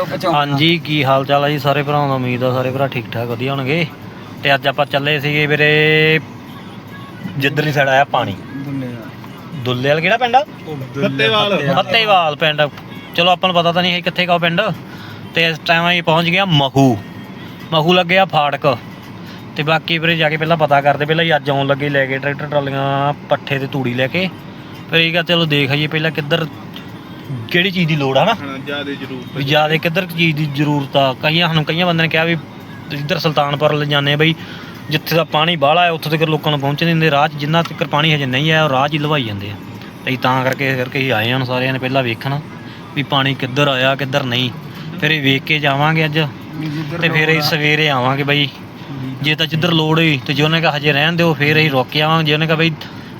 Kilo ਪਹੁੰਚਾਉਣਾ ਹਾਂਜੀ ਕੀ ਹਾਲ ਚਾਲ ਹੈ ਜੀ ਸਾਰੇ ਭਰਾਵਾਂ ਦਾ? ਉਮੀਦ ਆ ਸਾਰੇ ਭਰਾ ਠੀਕ ਠਾਕ ਵਧੀਆ ਹੋਣਗੇ। ਤੇ ਅੱਜ ਆਪਾਂ ਚੱਲੇ ਸੀਗੇ ਵੀਰੇ ਜਿੱਧਰਲੀ ਸਾਈਡ ਆਇਆ ਪਾਣੀ। ਦੁੱਲੇ ਵਾਲ ਕਿਹੜਾ ਪਿੰਡ ਆ? ਫੱਤੇਵਾਲ ਫੱਤੇਵਾਲ ਪਿੰਡ। ਚਲੋ ਆਪਾਂ ਨੂੰ ਪਤਾ ਤਾਂ ਨਹੀਂ ਹੈ ਕਿੱਥੇ ਕਾ ਪਿੰਡ। ਤੇ ਇਸ ਟਾਈਮ ਅਸੀਂ ਪਹੁੰਚ ਗਿਆ ਮਹੂ। ਮਹੂ ਲੱਗਿਆ ਫਾੜਕ। ਤੇ ਬਾਕੀ ਵੀਰੇ ਜਾ ਕੇ ਪਹਿਲਾਂ ਪਤਾ ਕਰਦੇ ਪਹਿਲਾਂ ਹੀ ਅੱਜ ਆਉਣ ਲੱਗੇ ਲੈ ਕੇ ਟਰੈਕਟਰ ਟਰਾਲੀਆਂ ਪੱਠੇ ਤੇ ਤੂੜੀ ਲੈ ਕੇ। ਫਿਰ ਇਹ ਕਿਹਾ ਚਲੋ ਦੇਖ ਆਈਏ ਪਹਿਲਾਂ ਕਿੱਧਰ ਕਿਹੜੀ ਚੀਜ਼ ਦੀ ਲੋੜ ਆ ਨਾ ਜ਼ਿਆਦਾ ਜ਼ਰੂਰ ਵੀ ਜ਼ਿਆਦਾ ਕਿੱਧਰ ਚੀਜ਼ ਦੀ ਜ਼ਰੂਰਤ ਆ? ਕਈਆਂ ਸਾਨੂੰ ਕਈਆਂ ਬੰਦਿਆਂ ਨੇ ਕਿਹਾ ਵੀ ਇੱਧਰ ਸੁਲਤਾਨਪੁਰ ਲੈ ਜਾਂਦੇ ਬਈ ਜਿੱਥੇ ਦਾ ਪਾਣੀ ਬਾਹਲਾ ਹੈ ਉੱਥੇ ਤੱਕ ਲੋਕਾਂ ਨੂੰ ਪਹੁੰਚ ਨਹੀਂ ਦਿੰਦੇ। ਰਾਹ 'ਚ ਜਿੰਨਾ ਤੱਕ ਪਾਣੀ ਹਜੇ ਨਹੀਂ ਆਇਆ ਉਹ ਰਾਹ 'ਚ ਹੀ ਲਵਾਈ ਜਾਂਦੇ ਆ। ਤੇ ਤਾਂ ਕਰਕੇ ਕਰਕੇ ਹੀ ਆਏ ਹਾਂ ਸਾਰਿਆਂ ਨੇ ਪਹਿਲਾਂ ਵੇਖਣ ਵੀ ਪਾਣੀ ਕਿੱਧਰ ਆਇਆ ਕਿੱਧਰ ਨਹੀਂ। ਫਿਰ ਇਹ ਵੇਖ ਕੇ ਜਾਵਾਂਗੇ ਅੱਜ। ਤੇ ਫਿਰ ਅਸੀਂ ਸਵੇਰੇ ਆਵਾਂਗੇ ਬਈ। ਜੇ ਤਾਂ ਜਿੱਧਰ ਲੋੜ ਹੋਈ ਤੇ ਜੇ ਉਹਨੇ ਕਹਾ ਹਜੇ ਰਹਿਣ ਦਿਓ ਫਿਰ ਅਸੀਂ ਰੁਕ ਆਵਾਂਗੇ। ਜੇ ਉਹਨੇ ਕਹਾ ਬਈ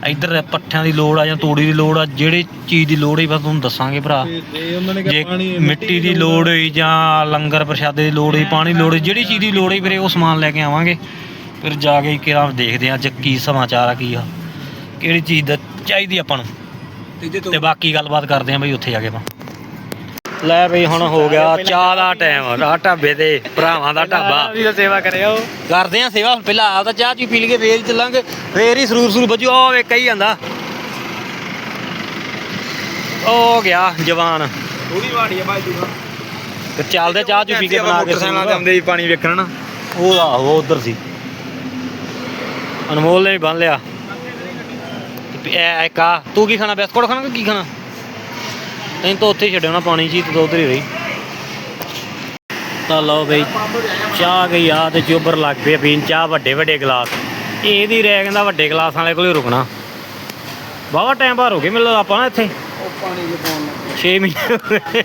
ਇੱਧਰ ਪੱਠਿਆਂ ਦੀ ਲੋੜ ਆ ਜਾਂ ਤੂੜੀ ਦੀ ਲੋੜ ਆ ਜਿਹੜੀ ਚੀਜ਼ ਦੀ ਲੋੜ ਹੋਈ ਬਸ ਤੁਹਾਨੂੰ ਦੱਸਾਂਗੇ ਭਰਾ। ਤੇ ਉਹਨਾਂ ਨੇ ਜੇ ਮਿੱਟੀ ਦੀ ਲੋੜ ਹੋਈ ਜਾਂ ਲੰਗਰ ਪ੍ਰਸ਼ਾਦੇ ਦੀ ਲੋੜ ਹੋਈ ਪਾਣੀ ਦੀ ਲੋੜ ਹੋਈ ਜਿਹੜੀ ਚੀਜ਼ ਦੀ ਲੋੜ ਹੋਈ ਵੀਰੇ ਉਹ ਸਮਾਨ ਲੈ ਕੇ ਆਵਾਂਗੇ। ਫਿਰ ਜਾ ਕੇ ਕਿਹੜਾ ਦੇਖਦੇ ਹਾਂ ਅੱਜ ਕੀ ਸਮਾਚਾਰ ਆ ਕੀ ਆ। ਕਿਹੜੀ ਚੀਜ਼ ਦਾ ਚਾਹੀਦੀ ਆਪਾਂ ਨੂੰ। ਤੇ ਬਾਕੀ ਗੱਲਬਾਤ ਕਰਦੇ ਹਾਂ ਬਈ ਉੱਥੇ ਜਾ ਕੇ ਆਪਾਂ। ਲੈ ਬਈ ਹੁਣ ਹੋ ਗਿਆ ਚਾਹ ਦਾ ਟਾਈਮ ਆ ਢਾਬੇ ਤੇ ਭਰਾਵਾਂ ਦਾ ਢਾਬਾ। ਵੀ ਸੇਵਾ ਕਰਿਓ। ਕਰਦੇ ਆ ਸੇਵਾ ਪਹਿਲਾਂ ਆਪ ਤਾਂ ਚਾਹ ਚੀ ਪੀ ਲਈਏ ਫੇਰ ਹੀ ਚੱਲਾਂਗੇ ਫੇਰ ਹੀ ਸਰੂਰ ਸਰੂਰ ਵੱਜੂ ਉਹ ਵੇ ਕਹੀ ਜਾਂਦਾ। ਉਹ ਗਿਆ ਜਵਾਨ। ਥੋੜੀ ਵਾੜੀ ਆ ਬਾਈ ਜੀ ਤੇ ਚੱਲਦੇ ਚਾਹ ਚੂ ਪੀ ਕੇ ਬਣਾ ਕੇ ਮੋਟਰਸਾਈਕਲਾਂ ਤੇ ਆਉਂਦੇ ਪਾਣੀ ਵੇਖਣ ਨਾ। ਉਹ ਆਹੋ ਉਧਰ ਸੀ। ਅਨਮੋਲ ਨੇ ਬੰਨ ਲਿਆ। ਇੱਕ ਆ ਤੂੰ ਕੀ ਖਾਣਾ ਬਿਸਕੁਟ ਖਾਣਾ ਕਿ ਕੀ ਖਾਣਾ? ਤੈਨੂੰ ਤਾਂ ਉੱਥੇ ਛੱਡਿਆ ਨਾ ਪਾਣੀ ਜੀ ਤੂੰ ਉਧਰ ਹੀ ਰਹੀ। ਤਾਂ ਲਓ ਬਈ ਚਾਹ ਗਈ ਆ ਤੇ ਚੋਬਰ ਲੱਗ ਪਿਆ ਪੀਣ ਚਾਹ ਵੱਡੇ ਵੱਡੇ ਗਲਾਸ। ਇਹਦੀ ਰਹਿ ਕਹਿੰਦਾ ਵੱਡੇ ਗਲਾਸ ਵਾਲੇ ਕੋਲ ਹੀ ਰੁਕਣਾ। ਬਾਵਾ ਟਾਈਮ ਬਾਹਰ ਹੋ ਗਏ ਮੈਨੂੰ ਲੱਗਦਾ ਆਪਾਂ ਨਾ ਇੱਥੇ। ਉਹ ਪਾਣੀ ਦੇ ਪਾਉਣ ਲੱਗੇ 6 ਮਹੀਨੇ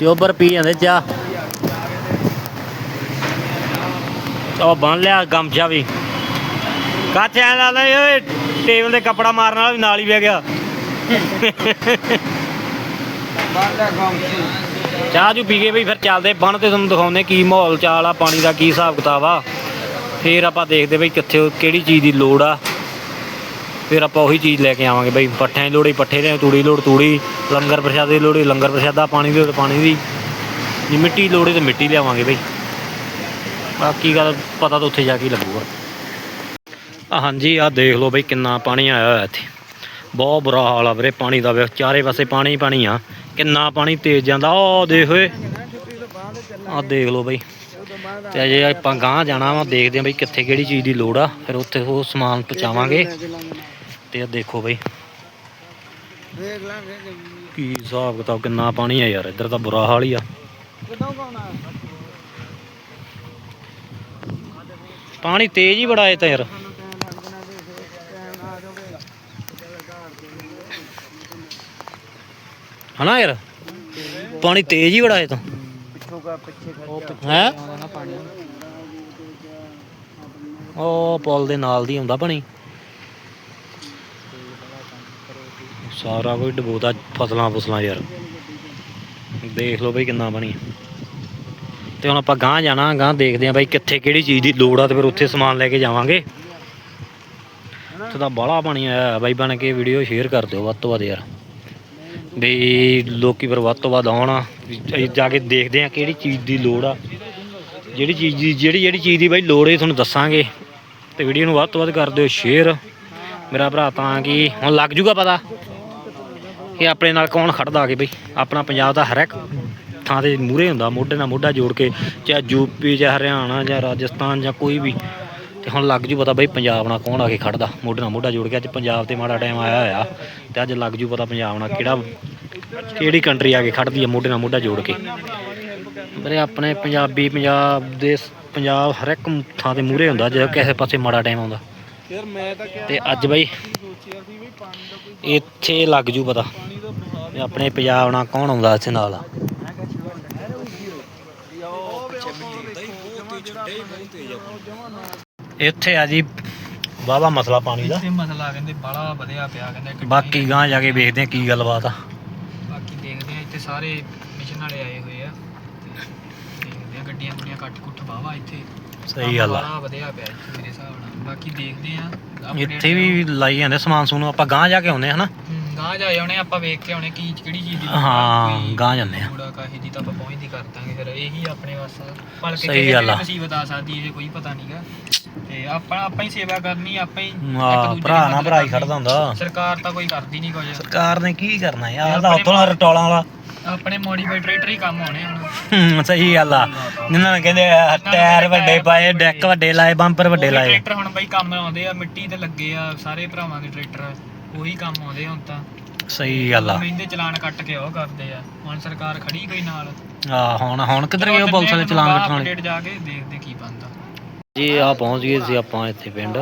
ਚੋਬਰ ਪੀ ਜਾਂਦੇ ਚਾਹ। ਉਹ ਬੰਨ ਲਿਆ ਗਮਛਾ ਵੀ। ਕਾਚੇ ਐ ਲਾ ਲੈ ਓਏ ਟੇਬਲ ਤੇ ਕੱਪੜਾ ਮਾਰਨ ਵਾਲਾ ਵੀ ਨਾਲ ਹੀ ਬਹਿ ਗਿਆ। ਚਾਹ ਜੂ ਪੀ ਕੇ ਬਈ, ਫਿਰ ਚੱਲਦੇ ਬਣ ਤੇ ਤੁਹਾਨੂੰ ਦਿਖਾਉਂਦੇ ਕੀ ਮਾਹੌਲ ਚਾਲ ਆ, ਪਾਣੀ ਦਾ ਕੀ ਹਿਸਾਬ ਕਿਤਾਬ ਆ। ਫਿਰ ਆਪਾਂ ਦੇਖਦੇ ਬਈ ਕਿੱਥੇ ਕਿਹੜੀ ਚੀਜ਼ ਦੀ ਲੋੜ ਆ। ਫਿਰ ਆਪਾਂ ਉਹੀ ਚੀਜ਼ ਲੈ ਕੇ ਆਵਾਂਗੇ ਬਈ, ਪੱਠਿਆਂ ਦੀ ਲੋੜ ਹੀ ਪੱਠੇ ਦੇ ਤੂੜੀ ਲੋੜ ਤੂੜੀ, ਲੰਗਰ ਪ੍ਰਸ਼ਾਦੇ ਦੀ ਲੋੜ ਹੀ ਲੰਗਰ ਪ੍ਰਸ਼ਾਦਾ, ਪਾਣੀ ਦੀ ਲੋੜ ਪਾਣੀ ਦੀ। ਜੇ ਮਿੱਟੀ ਦੀ ਲੋੜ ਹੈ ਤੇ ਮਿੱਟੀ ਲਿਆਵਾਂਗੇ ਬਈ। ਬਾਕੀ ਗੱਲ ਪਤਾ ਤਾਂ ਉੱਥੇ ਜਾ ਕੇ ਹੀ ਲੱਗੂਗਾ। ਹਾਂਜੀ ਆ ਦੇਖ ਲਓ ਬਈ ਕਿੰਨਾ ਪਾਣੀ ਆਇਆ ਹੋਇਆ ਇੱਥੇ। ਬਹੁਤ ਬੁਰਾ ਹਾਲ ਆ ਵੀਰੇ, ਪਾਣੀ ਦਾ ਵੇਖ ਚਾਰੇ ਪਾਸੇ ਪਾਣੀ ਹੀ ਪਾਣੀ ਆ। ਕਿੰਨਾ ਪਾਣੀ ਤੇਜ਼ ਜਾਂਦਾ ਉਹ ਦੇਖ ਓਏ। ਆ ਦੇਖ ਲਓ ਬਈ। ਤੇ ਅਜੇ ਆਪਾਂ ਗਾਂਹ ਜਾਣਾ ਵਾ, ਦੇਖਦੇ ਆ ਬਈ ਕਿੱਥੇ ਕਿਹੜੀ ਚੀਜ਼ ਦੀ ਲੋੜ ਆ, ਫਿਰ ਉੱਥੇ ਉਹ ਸਮਾਨ ਪਹੁੰਚਾਵਾਂਗੇ। ਤੇ ਆ ਦੇਖੋ ਬਈ। ਵੇਖ ਲਾਂਗੇ ਕੀ ਹਿਸਾਬ ਕਿਤਾਬ, ਕਿੰਨਾ ਪਾਣੀ ਆ ਯਾਰ, ਇੱਧਰ ਤਾਂ ਬੁਰਾ ਹਾਲ ਹੀ ਆ। ਪਾਣੀ ਤੇਜ਼ ਹੀ ਬੜਾ ਏ ਤਾਂ ਯਾਰ ਸਾਨੂੰ ਟਾਈਮ ਲੱਗ ਜਾਣਾ ਜੇ ਟਾਈਮ ਆ ਜਾਵੇ ਹਨਾ ਯਾਰ? ਪਾਣੀ ਤੇਜ਼ ਹੀ ਬੜਾ ਏ ਤਾਂ। ਪਿੱਛੋਂ ਕਾ ਪਿੱਛੇ ਖੜ ਹੈ? ਉਹ ਪੁਲ ਦੇ ਨਾਲ ਦੀ ਆਉਂਦਾ ਪਾਣੀ। ਸਾਰਾ ਕੋਈ ਡਬੋਦਾ ਫਸਲਾਂ ਫਸਲਾਂ ਯਾਰ। ਦੇਖ ਲਓ ਬਈ ਕਿੰਨਾ ਬਣੀ ਤੇ ਹੁਣ ਆਪਾਂ ਗਾਂਹ ਜਾਣਾ, ਗਾਂਹ ਦੇਖਦੇ ਆਂ ਬਈ ਕਿੱਥੇ ਕਿਹੜੀ ਚੀਜ਼ ਦੀ ਲੋੜ ਆ ਤੇ ਫਿਰ ਉੱਥੇ ਸਮਾਨ ਲੈ ਕੇ ਜਾਵਾਂਗੇ। ਉੱਥੇ ਤਾਂ ਬਾਹਲਾ ਪਾਣੀ ਆਇਆ ਬਾਈ, ਬਣ ਕੇ ਵੀਡੀਓ ਸ਼ੇਅਰ ਕਰ ਦਿਓ ਵੱਧ ਤੋਂ ਵੱਧ ਯਾਰ। ਵੀ ਲੋਕੀ ਪਰ ਵੱਧ ਤੋਂ ਵੱਧ ਆਉਣ। ਵੀ ਅਸੀਂ ਜਾ ਕੇ ਦੇਖਦੇ ਆਂ ਕਿਹੜੀ ਚੀਜ਼ ਦੀ ਲੋੜ ਆ। ਜਿਹੜੀ ਚੀਜ਼ ਦੀ ਜਿਹੜੀ ਜਿਹੜੀ ਚੀਜ਼ ਦੀ ਬਾਈ ਲੋੜ ਹੈ ਤੁਹਾਨੂੰ ਦੱਸਾਂਗੇ। ਤੇ ਵੀਡੀਓ ਨੂੰ ਵੱਧ ਤੋਂ ਵੱਧ ਕਰ ਦਿਓ ਸ਼ੇਅਰ ਮੇਰਾ ਭਰਾ ਤਾਂ ਕਿ ਹੁਣ ਲੱਗ ਜੂਗਾ ਪਤਾ ਕਿ ਆਪਣੇ ਨਾਲ ਕੌਣ ਖੜਦਾ ਆ ਕੇ ਬਈ। ਆਪਣਾ ਪੰਜਾਬ ਦਾ ਹਰ ਇੱਕ ਥਾਂ ਤੇ ਮੂਰੇ ਹੁੰਦਾ, ਮੋਢੇ ਨਾਲ ਮੋਢਾ ਜੋੜ ਕੇ, ਚਾਹੇ ਯੂਪੀ ਜਾਂ ਹਰਿਆਣਾ ਜਾਂ ਰਾਜਸਥਾਨ, ਜਾਂ ਕੋਈ ਵੀ। ਤੇ ਹੁਣ ਲੱਗ ਜੂ ਪਤਾ ਬਈ ਪੰਜਾਬ ਨਾਲ ਕੌਣ ਆ ਕੇ ਖੜਦਾ। ਮੋਢੇ ਨਾਲ ਮੋਢਾ ਜੋੜ ਕੇ ਅੱਜ ਪੰਜਾਬ ਤੇ ਮਾੜਾ ਟਾਈਮ ਆਇਆ ਹੋਇਆ ਤੇ ਅੱਜ ਲੱਗ ਜੂ ਪਤਾ ਪੰਜਾਬ ਨਾਲ ਕਿਹੜਾ ਕਿਹੜੀ ਕੰਟਰੀ ਆ ਕੇ ਖੜਦੀ ਆ ਮੋਢੇ ਨਾਲ ਮੋਢਾ ਜੋੜ ਕੇ। ਵੀਰੇ ਆਪਣੇ ਪੰਜਾਬੀ, ਪੰਜਾਬ ਦੇ ਪੰਜਾਬ ਹਰ ਇੱਕ ਥਾਂ ਤੇ ਮੂਰੇ ਹੁੰਦਾ, ਜਦੋਂ ਕਿਸੇ ਪਾਸੇ ਮਾੜਾ ਟਾਈਮ ਆਉਂਦਾ। ਯਾਰ ਮੈਂ ਤਾਂ ਤੇ ਅੱਜ ਬਈ ਇੱਥੇ ਲੱਗ ਜੂ ਪਤਾ ਆਪਣੇ ਪੰਜਾਬ ਨਾਲ ਕੌਣ ਆਉਂਦਾ ਇੱਥੇ ਨਾਲ। ਇੱਥੇ ਆ ਜੀ ਵਾਵਾ ਮਸਲਾ ਪਾਣੀ ਦਾ। ਇੱਥੇ ਮਸਲਾ ਕਹਿੰਦੇ ਬੜਾ ਵਧਿਆ ਪਿਆ ਕਹਿੰਦੇ ਬਾਕੀ ਗਾਂ ਜਾ ਕੇ ਵੇਖਦੇ ਆ ਕੀ ਗੱਲਬਾਤ ਆ। ਬਾਕੀ ਦੇਖਦੇ ਆ ਇੱਥੇ ਸਾਰੇ ਮਿਸ਼ਨ ਵਾਲੇ ਆਏ ਹੋਏ ਆ। ਤੇ ਦੇਖਦੇ ਆ ਗੱਡੀਆਂ ਗੁੱਡੀਆਂ ਕੱਟ ਕੁੱਟ ਵਾਵਾ ਇੱਥੇ। ਸਹੀ ਗੱਲ ਆ। ਬੜਾ ਵਧਿਆ ਪਿਆ ਇੱਥੇ ਮੇਰੇ ਹਿਸਾਬ ਨਾਲ। ਬਾਕੀ ਦੇਖਦੇ ਆ update ਇੱਥੇ ਵੀ ਲਾਈ ਜਾਂਦੇ ਸਮਾਨ ਸਮੂਨ ਆਪਾਂ ਗਾਂ ਜਾ ਕੇ ਆਉਂਦੇ ਹਨਾ? ਗਾਂ ਜਾਏ ਉਹਨੇ ਆਪਾਂ ਵੇਖ ਕੇ ਆਉਣੇ ਕੀ ਕਿਹੜੀ ਚੀਜ਼ ਦੀ ਹਾਂ ਗਾਂ ਜਾਂਦੇ ਆ ਕੂੜਾ ਕਾਹੀ ਦੀ ਤਾਂ ਆਪਾਂ ਪਹੁੰਚਦੀ ਕਰ ਦਾਂਗੇ ਫਿਰ ਇਹੀ ਆਪਣੇ ਵਾਸਤੇ ਭਲ ਕੇ ਸਹੀ ਗੱਲ ਆ। ਮੁਸੀਬਤ ਆ ਸਕਦੀ ਇਹ ਕੋਈ ਪਤਾ ਨਹੀਂਗਾ ਤੇ ਆਪਾਂ ਆਪਾਂ ਹੀ ਸੇਵਾ ਕਰਨੀ ਆਪਾਂ ਹੀ ਭਰਾ ਨਾ ਭਰਾ ਹੀ। ਖੜਦਾ ਹੁੰਦਾ। ਸਰਕਾਰ ਤਾਂ ਕੋਈ ਕਰਦੀ ਨਹੀਂ ਕੁਝ ਸਰਕਾਰ ਨੇ ਕੀ ਕਰਨਾ ਯਾਰ ਦਾ ਉੱਥੋਂ ਰਟੋਲਾਂ ਵਾਲਾ। ਆਪਣੇ ਟਰੈਕਟਰ ਹੀ ਕੰਮ ਆਉਣੇ ਹੁਣ। ਹੂੰ, ਸਹੀ ਗੱਲ ਆ। ਜਿਨ੍ਹਾਂ ਨੇ ਕਹਿੰਦੇ ਟਾਇਰ ਵੱਡੇ ਪਾਏ ਡੈਕ ਵੱਡੇ ਲਾਏ ਬੰਪਰ ਵੱਡੇ ਲਾਏ। ਟਰੈਕਟਰ ਹੁਣ ਬਈ ਕੰਮ ਆਉਂਦੇ ਆ ਮਿੱਟੀ ਤੇ ਲੱਗੇ ਆ ਸਾਰੇ ਭਰਾਵਾਂ ਦੇ ਟਰੈਕਟਰ। ਉਹੀ ਕੰਮ ਆਉਂਦੇ ਹੁਣ ਤਾਂ। ਸਹੀ ਗੱਲ ਆ। ਮਹਿੰਦੇ ਚਲਾਨ ਕੱਟ ਕੇ ਉਹ ਕਰਦੇ ਆ। ਹੁਣ ਸਰਕਾਰ ਖੜੀ ਕੋਈ ਨਾਲ। ਆ ਹੁਣ ਹੁਣ ਕਿੱਧਰ ਗਏ ਉਹ ਪੁਲਿਸ ਵਾਲੇ ਚਲਾਨ ਕੱਟਣ ਵਾਲੇ? ਅਪਡੇਟ ਜਾ ਕੇ ਦੇਖਦੇ ਕੀ ਬਣਦਾ। ਜੀ ਆ ਪਹੁੰਚ ਗਏ ਸੀ ਆਪਾਂ ਇੱਥੇ ਪਿੰਡ।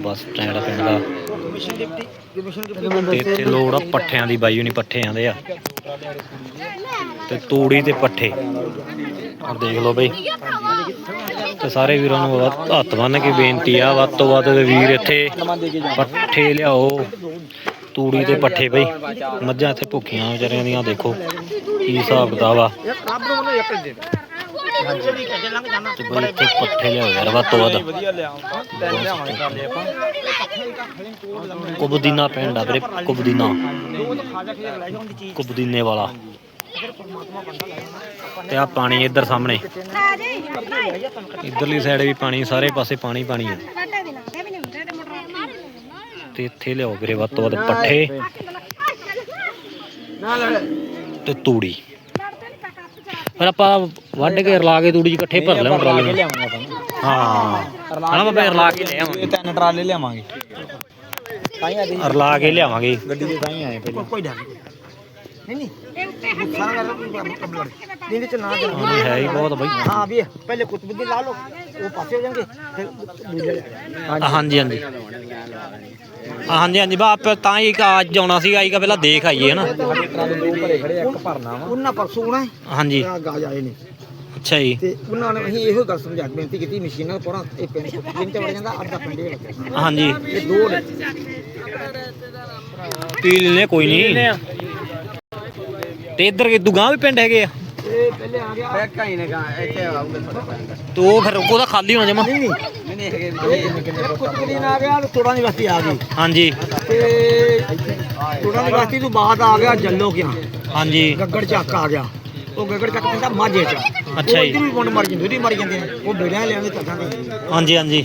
ਬੱਸ ਸਟੈਂਡ ਪਿੰਡ ਦਾ। ਤੇ ਇੱਥੇ ਲੋੜ ਆ ਪੱਠਿਆਂ ਦੀ ਬਾਈ ਹੁਣੀ ਪੱਠੇ ਆਂਦੇ ਆ। ਤੇ ਤੂੜੀ ਤੇ ਪੱਠੇ। ਆ ਦੇਖ ਲਓ ਬਈ। ਤੇ ਸਾਰੇ ਵੀਰਾਂ ਨੂੰ ਹੱਥ ਬੰਨ ਕੇ ਬੇਨਤੀ ਆ, ਵੱਧ ਤੋਂ ਵੱਧ ਵੀਰ ਇੱਥੇ ਪੱਠੇ ਲਿਆਓ। ਤੂੜੀ ਤੇ ਪੱਠੇ ਬਈ। ਮੱਝਾਂ ਇੱਥੇ ਭੁੱਖੀਆਂ ਵਿਚਾਰਿਆਂ ਦੀਆਂ, ਦੇਖੋ ਕੀ ਹਿਸਾਬ ਕਿਤਾਬ ਆ। ਤੇ ਬਈ ਇੱਥੇ ਪੱਠੇ ਲਿਆਓ ਯਾਰ, ਵੱਧ ਤੋਂ ਵੱਧ। ਕੁਬਦੀਨਾ ਪਿੰਡ ਆ ਵੀਰੇ, ਕੁਬਦੀਨਾ। ਕੁਬਦੀਨੇ ਵਾਲਾ। ਤੇ ਆ ਪਾਣੀ ਇੱਧਰ ਸਾਹਮਣੇ। ਇੱਧਰਲੀ ਸਾਈਡ ਵੀ ਪਾਣੀ ਸਾਰੇ ਪਾਸੇ ਪਾਣੀ ਪਾਣੀ ਆ। ਤੇ ਇੱਥੇ ਲਿਆਓ ਵੀਰੇ ਵੱਧ ਤੋਂ ਵੱਧ ਪੱਠੇ ਤੇ ਤੂੜੀ। ਫਿਰ ਆਪਾਂ ਵੱਢ ਕੇ ਰਲਾ ਕੇ ਤੂੜੀ ਇਕੱਠੇ ਭਰ ਲਿਆਵਾਂ ਟਰਾਲੇ ਹਾਂ। ਹਣਾ ਬਾਬਾ ਰਲਾ ਕੇ ਲੈ ਆਵਾਂਗੇ ਤਿੰਨ ਟਰਾਲੇ ਲਿਆਵਾਂਗੇ। ਰਲਾ ਕੇ ਲਿਆਵਾਂਗੇ। ਗੱਡੀ ਦੇ ਤਾਂ ਹੀ ਆਏ ਪਹਿਲੇ। ਕੋਈ ਡਰ ਨਹੀਂ। ਨਹੀਂ ਸਾਰਾ ਕਰ ਕਬਲਰ ਇਹਦੇ ਚ ਨਾ ਜਾਓ ਇਹ ਹੈ ਹੀ ਬਹੁਤ ਬਈ। ਹਾਂ ਵੀ ਪਹਿਲੇ ਕੁਤਬੁੱਦੀ ਲਾ ਲਓ ਉਹ ਪਾਸੇ ਹੋ ਜਾਣਗੇ ਫਿਰ ਦੂਜੇ ਲੈ ਜਾਓ। ਆ, ਹਾਂਜੀ ਹਾਂਜੀ। ਆ, ਹਾਂਜੀ ਹਾਂਜੀ ਬਾ ਆਪ ਤਾਂ ਹੀ ਇੱਕ ਅੱਜ ਆਉਣਾ ਸੀਗਾ ਆਈਗਾ ਪਹਿਲਾਂ ਦੇਖ ਆਈਏ ਹਨਾ। ਸਾਡੇ ਟਰਾਲੇ ਦੋ ਭਰੇ ਖੜੇ ਆ, ਇੱਕ ਭਰਨਾ ਵਾ। ਉਹਨਾਂ ਪਰਸੋਂ ਆਉਣਾ ਹੈ। ਹਾਂਜੀ। ਆ ਗਾਜ ਆਏ ਨੇ। ਅੱਛਾ ਜੀ। ਤੇ ਉਹਨਾਂ ਨੇ ਅਸੀਂ ਇਹੋ ਗੱਲ ਸਮਝਾ ਕੇ ਬੇਨਤੀ ਕੀਤੀ ਮਸ਼ੀਨਾਂ ਦਾ ਪੋਣਾ ਇਹ ਪਿੰਡ ਪਿੰਡ ਚ ਵੜ ਜਾਂਦਾ ਅੱਧਾ ਪਿੰਡ ਹੀ ਲੱਗਦਾ ਹਾਂਜੀ। ਇਹ ਦੋ ਨੇ। ਪੀ ਲੈਨੇ ਕੋਈ ਨਹੀਂ। ਤੇ ਇੱਧਰ ਕਿ ਦੁਗਾਂ ਵੀ ਪਿੰਡ ਹੈਗੇ ਆ ਇਹ ਪਹਿਲੇ ਆ ਗਿਆ ਬੈਕਾਂ ਹੀ ਨੇ ਗਾ ਇੱਥੇ ਆਉਂਗੇ ਤੇ ਉਹ ਫਿਰ ਉਹਦਾ ਖਾਲੀ ਹੋਣਾ ਜਮਾ ਨਹੀਂ ਨਹੀਂ ਨਹੀਂ ਹੈਗੇ ਕਿੰਨੇ ਕੁਤਬੁੱਦੀ ਆ ਗਿਆ ਥੋੜਾ ਦੀ ਬਸਤੀ ਆ ਗਈ ਹਾਂਜੀ ਤੇ ਥੋੜਾ ਦੀ ਬਸਤੀ ਤੋਂ ਬਾਅਦ ਆ ਗਿਆ ਜੱਲੋ ਕਿਆ ਹਾਂਜੀ ਗੱਗੜ ਚੱਕ ਆ ਗਿਆ ਉਹ ਗੱਗੜ ਚੱਕ ਪੈਂਦਾ ਮਾਝੇ ਚ ਅੱਛਾ ਜੀ। ਵੀ ਮਰ ਜਾਂਦੇ ਉਹਦੀ ਮਰ ਜਾਂਦੇ ਨੇ ਉਹ ਬੇੜਿਆਂ ਲਿਆਉਂਦੇ ਚੱਕਾਂ ਦੇ ਹਾਂਜੀ ਹਾਂਜੀ